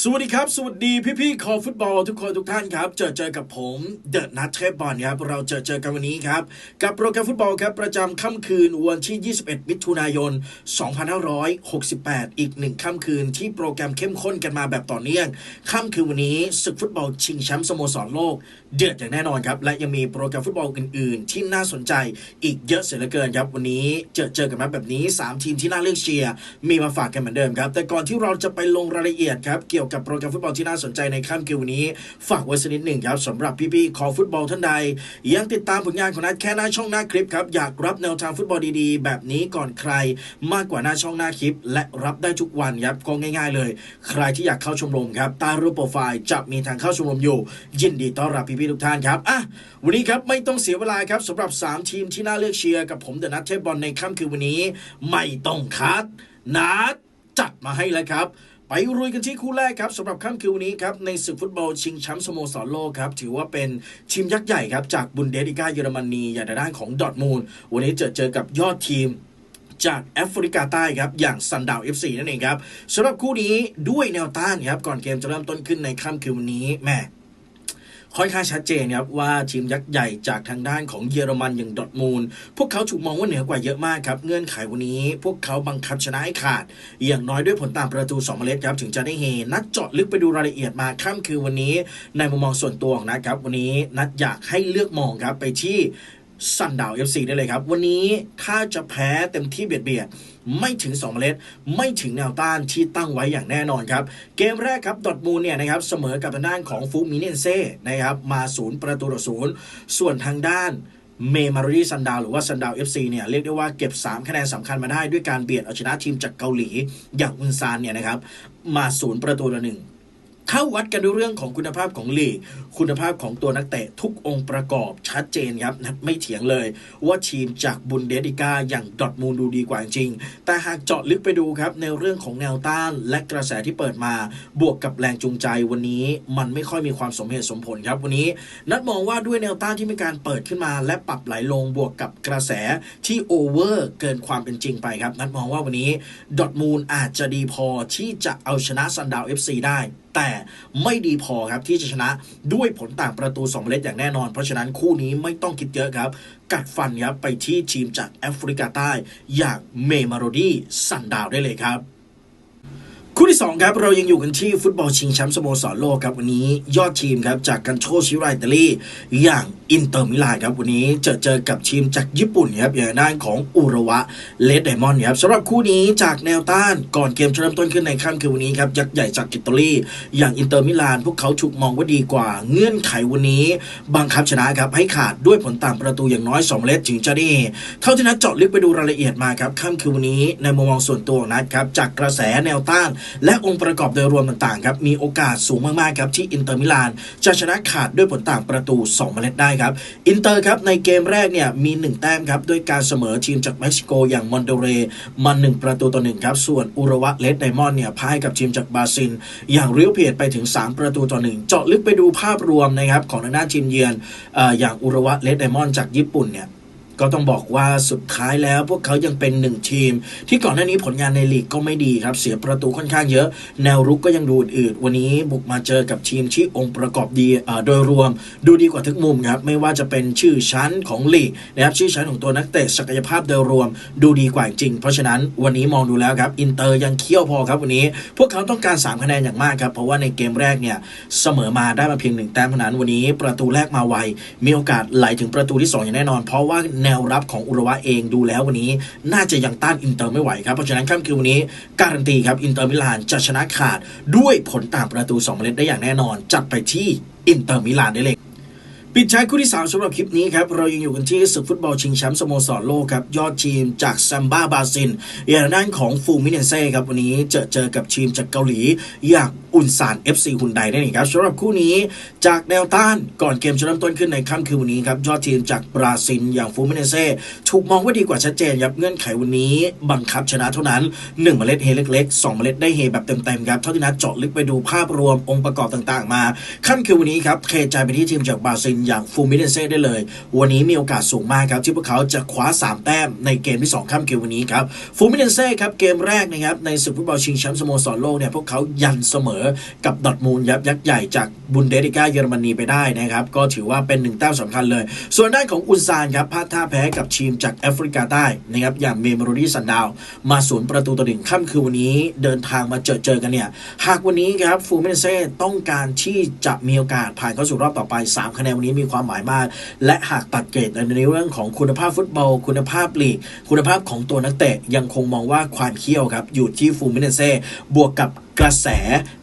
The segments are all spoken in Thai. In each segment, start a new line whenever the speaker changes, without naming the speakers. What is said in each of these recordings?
สวัสดีครับ สวัสดีพี่ๆคอฟุตบอลทุกคนทุกท่านครับ เจอเจอกับผมเดอะนัทเทปบอลครับ เราเจอเจอกันวันนี้ครับ กับโปรแกรมฟุตบอลครับ ประจำค่ำคืนวันที่ 21 มิถุนายน 2568 อีกหนึ่งค่ำคืนที่โปรแกรมเข้มข้นกันมาแบบต่อเนื่อง ค่ำคืนวันนี้ศึกฟุตบอลชิงแชมป์สโมสรโลก เดือดอย่างแน่นอนครับ และยังมีโปรแกรมฟุตบอลอื่น ๆ ที่น่าสนใจอีกเยอะเสียเหลือเกินครับ วันนี้เจอเจอกันมาแบบนี้ 3 ทีมที่น่าเลือกเชียร์มีมาฝากกันเหมือนเดิมครับ แต่ก่อนที่เราจะไปลงรายละเอียดครับเกี่ยวกับโปรแกรมฟุตบอลที่น่าสนใจในค่ำคืนวันนี้ ฝากไว้สักนิดหนึ่งครับสำหรับพี่ๆคอฟุตบอลท่านใด ยังติดตามผลงานของนัดแค่หน้าช่องหน้าคลิปครับอยากรับแนวทางฟุตบอลดีๆ แบบนี้ก่อนใคร มากกว่าหน้าช่องหน้าคลิป และรับได้ทุกวันครับก็ง่าย ๆ เลย ใครที่อยากเข้าชมรมครับใต้รูปโปรไฟล์จะมีทางเข้าชมรมอยู่ ยินดีต้อนรับพี่ๆทุกท่านครับอะวันนี้ครับไม่ต้องเสียเวลาครับสำหรับ 3 ทีมที่น่าเลือกเชียร์กับผมเดอะนัทเทพบอลในค่ำคืนวันนี้ ไม่ต้องคัดนัด จัดมาให้แล้วครับ ไปรุยกันที่คู่แรกครับสำหรับค่ำคืนวันนี้ครับในศึกฟุตบอลชิงแชมป์สโมสรโลกครับถือว่าเป็นทีมยักษ์ใหญ่ครับจากบุนเดสลิก้าเยอรมนีอย่างด้านของดอทมูลวันนี้เจอเจอกับยอดทีมจากแอฟริกาใต้ครับ อย่างซันดาว FC นั่นเองครับสำหรับคู่นี้ด้วยแนวต้านครับ ก่อนเกมจะเริ่มต้นขึ้นในค่ำคืนวันนี้แม่ ค่อนข้างชัดเจนครับว่าทีมยักษ์ใหญ่จากทางด้านของเยอรมันอย่างดอทมูล พวกเขาถูกมองว่าเหนือกว่าเยอะมากครับ เงื่อนไขวันนี้ พวกเขาบังคับชนะให้ขาด อย่างน้อยด้วยผลตามประตู2เมล็ดครับ ถึงจะได้เฮนัดเจาะลึกไปดูรายละเอียดมาค่ำคือวันนี้ ในมุมมองส่วนตัวของนะครับ วันนี้นัดอยากให้เลือกมองครับไปที่ ซันดาว FC ได้เลยครับ วันนี้ถ้าจะแพ้เต็มที่เบียดเบียดไม่ถึง 2 เมล็ด ไม่ถึงแนวต้านที่ตั้งไว้อย่างแน่นอนครับ เกมแรกครับดอทมูลเนี่ยนะครับเสมอกับทางด้านของฟูมิเนนเซ่นะครับมาศูนย์ประตูต่อศูนย์ส่วนทางด้านเมมารีซันดาวหรือว่าซันดาว FC เนี่ยเรียกได้ว่าเก็บ 3 คะแนนสำคัญมาได้ด้วยการเบียดเอาชนะทีมจากเกาหลีอย่างอุนซานเนี่ยนะครับมาศูนย์ประตูต่อหนึ่ง ถ้าวัดกันด้วยเรื่องของคุณภาพของลีก คุณภาพของตัวนักเตะทุกองค์ประกอบชัดเจนครับนะไม่เถียงเลย ว่าทีมจากบุนเดสลิก้าอย่างดอทมูลดูดีกว่าจริง แต่หากเจาะลึกไปดูครับในเรื่องของแนวต้านและกระแสที่เปิดมา บวกกับแรงจูงใจวันนี้มันไม่ค่อยมีความสมเหตุสมผลครับวันนี้ นัดมองว่าด้วยแนวต้านที่มีการเปิดขึ้นมา และปรับไหลลงบวกกับกระแสที่โอเวอร์เกินความเป็นจริงไปครับนัดมองว่าวันนี้ดอทมูลอาจจะดีพอที่จะเอาชนะซันดาว FC ได้ แต่ไม่ดีพอครับที่จะชนะด้วยผลต่างประตู2เล็ดอย่างแน่นอน เพราะฉะนั้นคู่นี้ไม่ต้องคิดเยอะครับ กัดฟันครับไปที่ทีมจากแอฟริกาใต้ อย่างเมมาโรดี้ซันดาวได้เลยครับ คู่ที่ 2 ครับเรายังอยู่กันที่ฟุตบอลชิงแชมป์สโมสรโลกครับวันนี้ยอดทีมครับจากกันโชชิไรอิตาลีอย่างอินเตอร์มิลานครับวันนี้เจอเจอกับทีมจากญี่ปุ่นครับอย่างด้านของอุระวะเลดไดมอนด์ครับสำหรับคู่นี้จากแนวต้านก่อนเกมจะเริ่มต้นขึ้นในค่ำคือวันนี้ครับยักษ์ใหญ่จากอิตาลีอย่างอินเตอร์มิลานพวกเขาถูกมองว่าดีกว่าเงื่อนไขวันนี้ บังคับชนะครับให้ขาดด้วยผลต่างประตูอย่างน้อย 2 เล็ดถึงจะได้เท่าที่นัดเจาะลึกไปดูรายละเอียดมาครับค่ำคือวันนี้ในมุมมองส่วนตัวนัดครับจากกระแสแนวต้านและองค์ประกอบโดยรวมต่างๆครับมีโอกาสสูงมากๆครับที่อินเตอร์มิลานจะชนะขาดด้วยผลต่างประตู 2 เมล็ดได้ครับอินเตอร์ครับในเกมแรกเนี่ยมี 1 แต้มครับด้วยการเสมอทีมจากเม็กซิโกอย่างมอนเดเรมา1ประตูต่อ1ครับส่วนอุระวะเลดไดมอนด์เนี่ยพ่ายกับทีมจากบราซิลอย่างเรียวเพียดไปถึง 3 ประตูต่อ1เจาะลึกไปดูภาพรวมนะครับของทางด้าทีมเยือนออย่างอุระวะเลดไดมอนด์จากญี่ปุ่นเนี่ย ก็ต้องบอกว่าสุดท้ายแล้วพวกเขายังเป็นหนึ่งทีม ที่ก่อนหน้านี้ผลงานในลีกก็ไม่ดีครับ เสียประตูค่อนข้างเยอะ แนวรุกก็ยังดูอืดวันนี้บุกมาเจอกับทีมที่องค์ประกอบดีโดยรวม ดูดีกว่าทุกมุมครับไม่ว่าจะเป็นชื่อชั้นของลีกนะครับชื่อชั้นของตัวนักเตะศักยภาพโดยรวม ดูดีกว่าจริง เพราะฉะนั้นวันนี้มองดูแล้วครับอินเตอร์ยังเคี่ยวพอครับวันนี้ พวกเขาต้องการ 3 คะแนนอย่างมากครับเพราะว่าในเกมแรกเนี่ยเสมอมาได้มาเพียงหนึ่งแต้มเท่านั้นวันนี้ ประตูแรกมาไวมีโอกาสไหลถึงประตูที่ 2 อย่างแน่นอน เพราะว่าแนวรับของอุระวะเองดูแล้ววันนี้ น่าจะยังต้านอินเตอร์ไม่ไหวครับ เพราะฉะนั้นค่ำคืนวันนี้การันตีครับอินเตอร์มิลานจะชนะขาดด้วยผลต่างประตู2เมล็ดได้อย่างแน่นอน จัดไปที่อินเตอร์มิลานได้เลย ปิดท้ายคู่ที่3สำหรับคลิปนี้ครับ เรายังอยู่กันที่ศึกฟุตบอลชิงแชมป์สโมสรโลกครับ ยอดทีมจากซัมบ้าบราซิลอย่างด้านของฟูมิเนเซ่ครับ วันนี้เจอเจอกับทีมจากเกาหลี อย่างอุนซาน FC ฮุนไดนั่นเองครับสำหรับคู่นี้จากแนวต้านก่อนเกมจะเริ่มต้นขึ้นในค่ำคืนวันนี้ครับ ยอดทีมจากบราซิลอย่างฟูมิเนเซ่ถูกมองว่าดีกว่าชัดเจนครับเงื่อนไขวันนี้ บังคับชนะเท่านั้น1เมล็ดเฮเล็กๆ2เมล็ดได้เฮแบบเต็มๆครับเท่าที่นัดเจาะลึกไปดูภาพรวมองค์ประกอบต่าง ๆ มาค่ำคืนวันนี้ครับเคใจไปที่ทีมจากบราซิลอย่างฟูมิเดนเซ่ได้เลย วันนี้มีโอกาสสูงมากครับ ที่พวกเขาจะคว้า 3 แต้มในเกมที่2ค่ำคืนวันนี้ครับฟูมิเดนเซ่ครับเกมแรกนะครับในศึกฟุตบอลชิงแชมป์สโมสรโลกเนี่ยพวกเขายันเสมอกับดอทมูลยับยักษ์ใหญ่จากบุนเดสลิก้าเยอรมนีไปได้นะครับก็ถือว่าเป็นหนึ่งแต้มสำคัญเลย ส่วนด้านของอุนซานครับพลาดท่าแพ้กับทีมจากแอฟริกาใต้นะครับอย่างเมโมโรดีซันดาวมาศูนย์ประตูต่อหนึ่งค่ำคืนวันนี้เดินทางมาเจอเจอกันเนี่ยหากวันนี้ครับฟูมิเมนเซ่ต้องการที่จะมีโอกาสผ่านเข้าสู่รอบต่อไป 3 คะแนนวันนี้มีความหมายมาก และหากตัดเกรดในเรื่องของคุณภาพฟุตบอล คุณภาพลีก คุณภาพของตัวนักเตะยังคงมองว่าความเขี้ยวครับอยู่ที่ฟูเนเซ่บวกกับ กระแส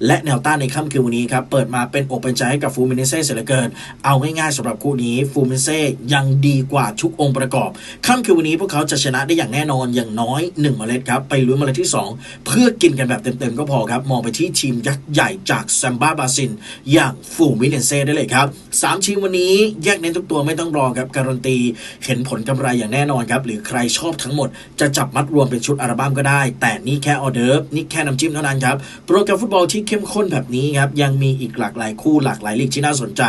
และแนวต้านในค่ำคืนวันนี้ครับ เปิดมาเป็นอกเป็นใจให้กับฟูมิเนเซ่เสียเหลือเกิน เอาง่ายๆสำหรับคู่นี้ฟูมิเนเซ่ยังดีกว่าทุกองค์ประกอบ ค่ำคืนวันนี้พวกเขาจะชนะได้อย่างแน่นอนอย่างน้อย1เมล็ดครับไปลุ้นเมล็ดที่ 2 เพื่อกินกันแบบเต็มๆก็พอครับ มองไปที่ทีมยักษ์ใหญ่จากแซมบ้าบาซิน อย่างฟูมิเนเซ่ได้เลยครับสามทีมวันนี้แยกเน้นทุกตัวไม่ต้องรอครับการันตีเห็นผลกำไรอย่างแน่นอนครับหรือใครชอบทั้งหมดจะจับมัดรวมเป็นชุดอัลบั้มก็ได้ แต่นี่แค่ออเดิร์นี่แค่น้ำจิ้มเท่านั้นครับโปรแกรมฟุตบอลที่เข้มข้นแบบนี้ครับยังมีอีกหลากหลายคู่หลากหลายลีกที่น่าสนใจ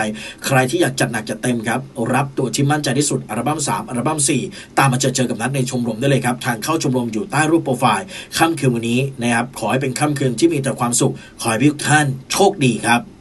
ใครที่อยากจัดหนักจัดเต็มครับรับตัวที่มั่นใจที่สุดอัลบั้ม3อัลบั้ม4 ตามมาเจอเจอกับนัดในชมรมได้เลยครับทางเข้าชมรมอยู่ใต้รูปโปรไฟล์ค่ำคืนวันนี้นะครับขอให้เป็นค่ำคืนที่มีแต่ความสุข ขอให้ทุกท่านโชคดีครับ